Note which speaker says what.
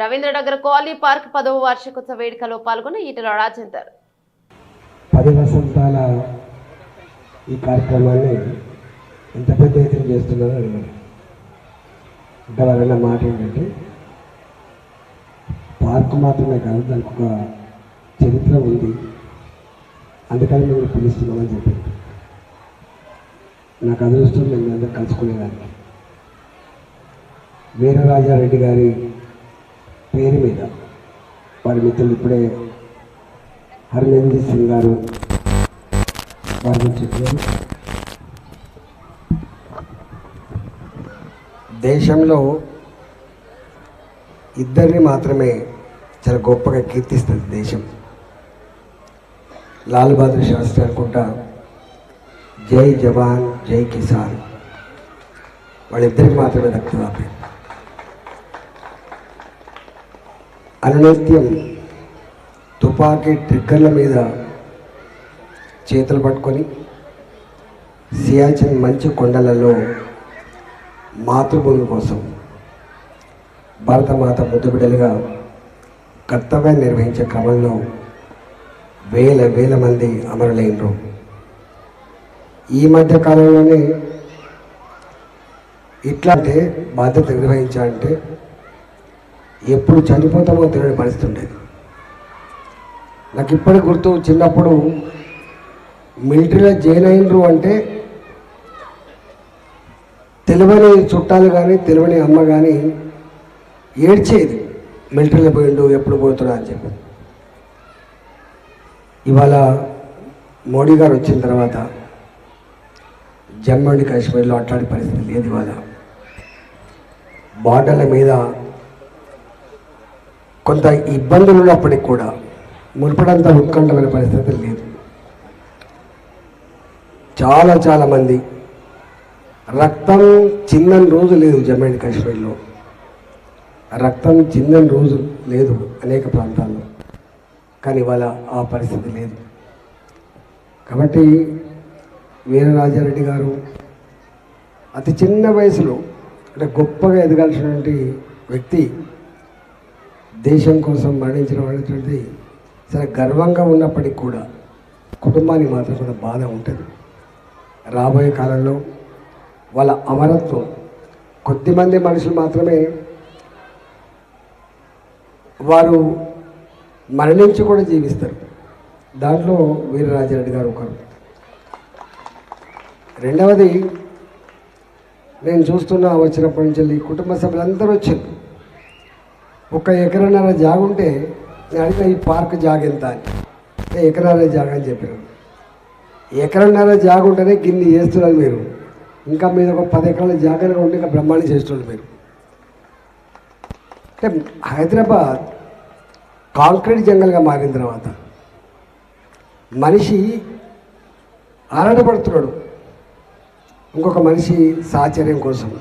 Speaker 1: Ravindranagar Coolie park పదవ వార్షికోత్సవ వేడుకలో పాల్గొన్న ఈటల రాజేందర్.
Speaker 2: పది వసంతాల ఈ కార్యక్రమాన్ని ఎంత పెద్ద ఎత్తున చేస్తున్నారో అడిగారు ఇంకా మాట ఏంటంటే పార్క్ మాత్రమే కాదు దానికి ఒక చరిత్ర ఉంది. అందుకని మేము పిలుస్తున్నామని చెప్పి నాకు అదృష్టం మేము అందరూ కలుసుకునేదానికి. వీరరాజారెడ్డి గారి పేరు మీద వారి మిత్రులు ఇప్పుడే హర్మేంద్ర సింగ్ గారు వారిని చెప్పారు. దేశంలో ఇద్దరిని మాత్రమే చాలా గొప్పగా కీర్తిస్తుంది దేశం. లాల్ బహదూర్ శాస్త్రి అనుకుంటా జై జవాన్ జై కిసాన్ వాళ్ళిద్దరికి మాత్రమే దక్కుతుంది ఆ పేరు అననిత్యం తుపాకీ ట్రిగ్గర్ల మీద చేతులు పట్టుకొని సియాచిన్ మంచు కొండలలో మాతృభూమి కోసం భారతమాత ముద్దు బిడ్డలుగా కర్తవ్యాన్ని నిర్వహించే క్రమంలో వేల వేల మంది అమరులైనరు. ఈ మధ్య కాలంలోనే ఇట్లా అంటే బాధ్యత నిర్వహించాలంటే ఎప్పుడు చనిపోతామో తెలియని పరిస్థితి ఉండేది. నాకు ఇప్పటికి గుర్తు చిన్నప్పుడు మిలిటరీలో జాయిన్ అయినరు అంటే తెలివని చుట్టాలు కానీ తెలివని అమ్మ కానీ ఏడ్చేది. మిలిటరీలో పోయిండు ఎప్పుడు పోతున్నా అని చెప్పి. ఇవాళ మోడీ గారు వచ్చిన తర్వాత జమ్మూ అండ్ కాశ్మీర్లో అట్లాంటి పరిస్థితి లేదు ఇవాళ. బార్డర్ల మీద కొంత ఇబ్బందులు ఉన్నప్పటికి కూడా మునుపడంత ఉత్కంఠమైన పరిస్థితి లేదు. చాలా చాలా మంది రక్తం చిన్నని రోజు లేదు జమ్మూ అండ్ కాశ్మీర్లో. రక్తం చిన్నని రోజు లేదు అనేక ప్రాంతాల్లో. కానీ ఇవాళ ఆ పరిస్థితి లేదు. కాబట్టి వీరరాజారెడ్డి గారు అతి చిన్న వయసులో అంటే గొప్పగా ఎదగాల్సినటువంటి వ్యక్తి దేశం కోసం మరణించిన వాళ్ళటువంటి చాలా గర్వంగా ఉన్నప్పటికీ కూడా కుటుంబానికి మాత్రం కొంత బాధ ఉంటుంది. రాబోయే కాలంలో వాళ్ళ అమరత్వం కొద్దిమంది మనుషులు మాత్రమే వారు మరణించి కూడా జీవిస్తారు. దాంట్లో వీరరాజరెడ్డి గారు ఒకరు. రెండవది నేను చూస్తున్నా వచ్చినప్పటి నుంచి కుటుంబ సభ్యులందరూ వచ్చారు. ఒక ఎకరన్నర జాగుంటే అడిగిన ఈ పార్క్ జాగ ఎంత అని ఎకరన్నర జాగ అని చెప్పారు. ఎకరన్నర జాగ ఉంటేనే గిన్ని చేస్తున్నారు మీరు. ఇంకా మీద ఒక పది ఎకరాల జాగ్రత్తగా ఉంటే ఇంకా బ్రహ్మాండం చేస్తున్నారు మీరు. అంటే హైదరాబాద్ కాంక్రీట్ జంగల్గా మారిన తర్వాత మనిషి ఆరాటపడుతున్నాడు. ఇంకొక మనిషి సాహచర్యం కోసం.